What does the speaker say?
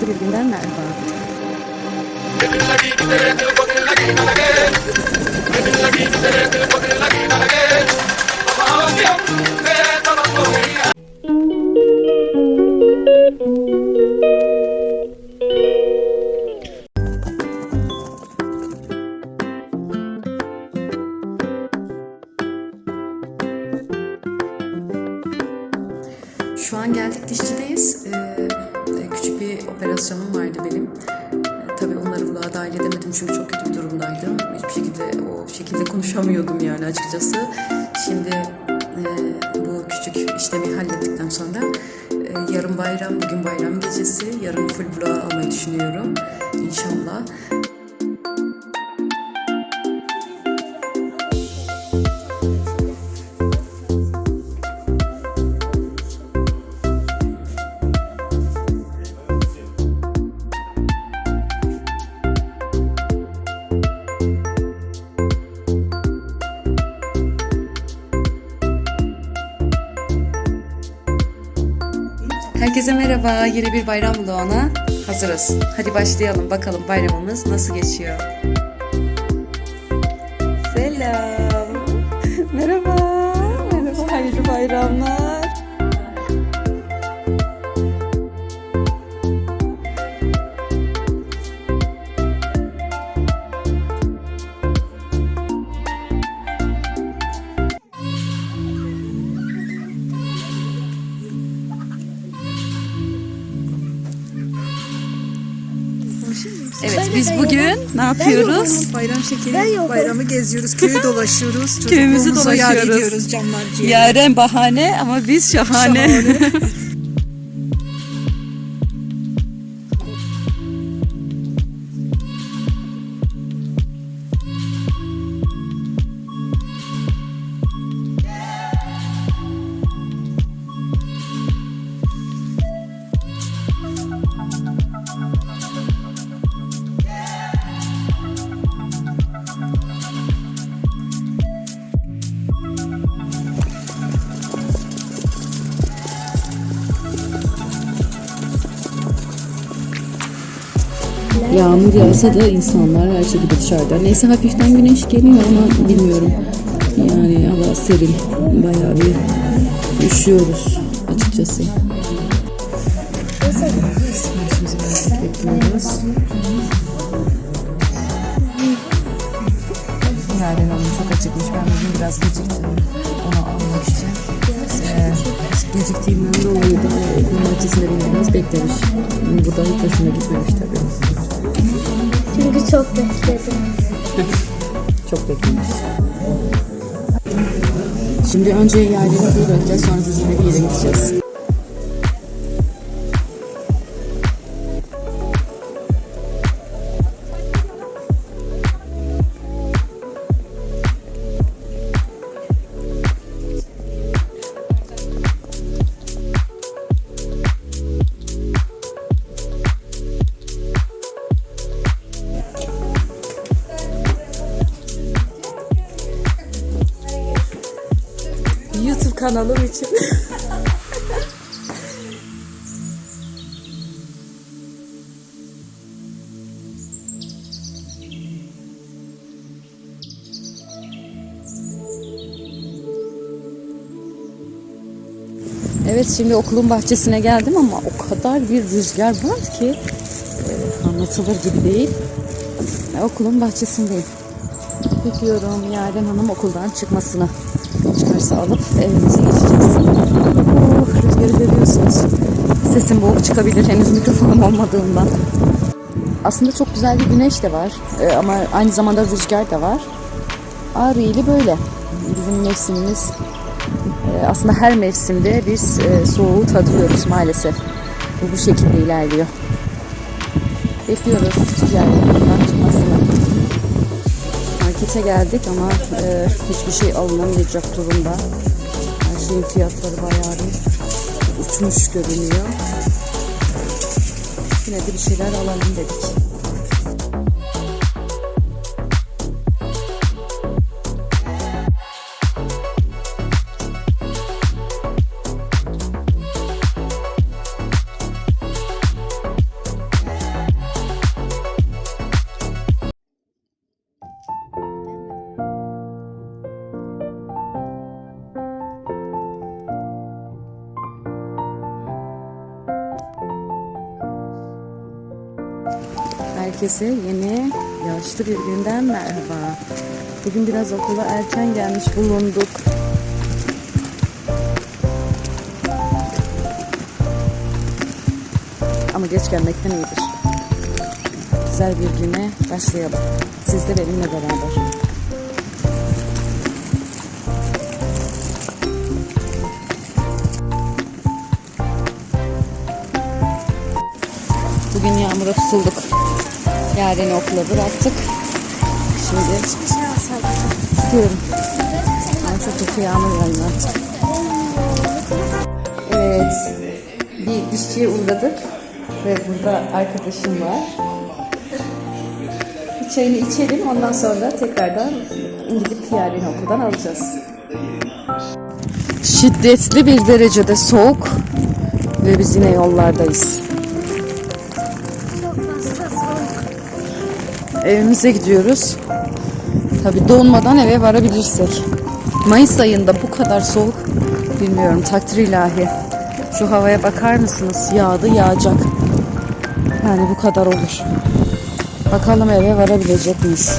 güneşli bir günden merhaba. Şu an geldik dişçideyiz. Ee, operasyonum vardı benim. Ee, tabii onları vloga dahil edemedim çünkü çok kötü bir durumdaydım. Hiçbir şekilde o şekilde konuşamıyordum yani açıkçası. Şimdi e, bu küçük işlemi hallettikten sonra e, yarın bayram, bugün bayram gecesi. Yarın full vlog almayı düşünüyorum. İnşallah. Herkese merhaba. Yeni bir bayram vloguna hazırız. Hadi başlayalım bakalım bayramımız nasıl geçiyor. Selam. Evet biz bugün ne yapıyoruz? Bayram şekeri, bayramı geziyoruz, köyü dolaşıyoruz. Köyümüzü çocukluğumuza yad dolaşıyoruz. ediyoruz. Yaren bahane ama biz şahane. Yağmur yağsa da insanlar her şekilde dışarıda. Neyse hafiften güneş geliyor ama bilmiyorum. Yani hava serin. Bayağı bir üşüyoruz açıkçası. Bekliyoruz. Yaren çok acıkmış. Ben bugün biraz geciktim. Onu almak için. Ee, geciktiğimden dolayı da okul bahçesinde beni biraz beklemiş. Buradan hiç hoşuna gitmemiş tabii. Çünkü çok bekledim. Çok beklemiş. Şimdi önce yerleri bir bırakacağız sonra sizinle bir yere gideceğiz. Kanalım için. Evet şimdi okulun bahçesine geldim ama o kadar bir rüzgar var ki e, anlatılır gibi değil. E, okulun bahçesindeyim. Bekliyorum Yaren Hanım okuldan çıkmasını. Çıkarsa alıp evimize geçeceğiz. Oh, rüzgarı görüyorsunuz. Sesim boğuk çıkabilir henüz mikrofonum olmadığından. Aslında çok güzel bir güneş de var. Ee, ama aynı zamanda rüzgar da var. Ağrı'yla böyle. Bizim mevsimimiz e, aslında her mevsimde biz e, soğuğu tadıyoruz maalesef. Bu bu şekilde ilerliyor. Bekliyoruz çıkmasını. Markete geldik ama e, hiçbir şey alınamayacak durumda. Her şeyin fiyatları bayağı uçmuş görünüyor. Yine de bir şeyler alalım dedik. Herkese yeni yağışlı bir günden merhaba. Bugün biraz okula erken gelmiş bulunduk. Ama geç gelmekten iyidir. Güzel bir güne başlayalım. Siz de benimle beraber. Bugün yağmura tutulduk. Yarın okula bıraktık. Şimdi tutuyorum. Ama çok kötü yağmur artık. Evet. Bir dişçiye uğradık. Ve burada arkadaşım var. Bir çayını içelim. Ondan sonra tekrardan gidip yarın okuldan alacağız. Şiddetli bir derecede soğuk. Ve biz yine yollardayız. Evimize gidiyoruz. Tabi donmadan eve varabilirsek. Mayıs ayında bu kadar soğuk bilmiyorum takdir ilahi. Şu havaya bakar mısınız? Yağdı yağacak. Yani bu kadar olur. Bakalım eve varabilecek miyiz?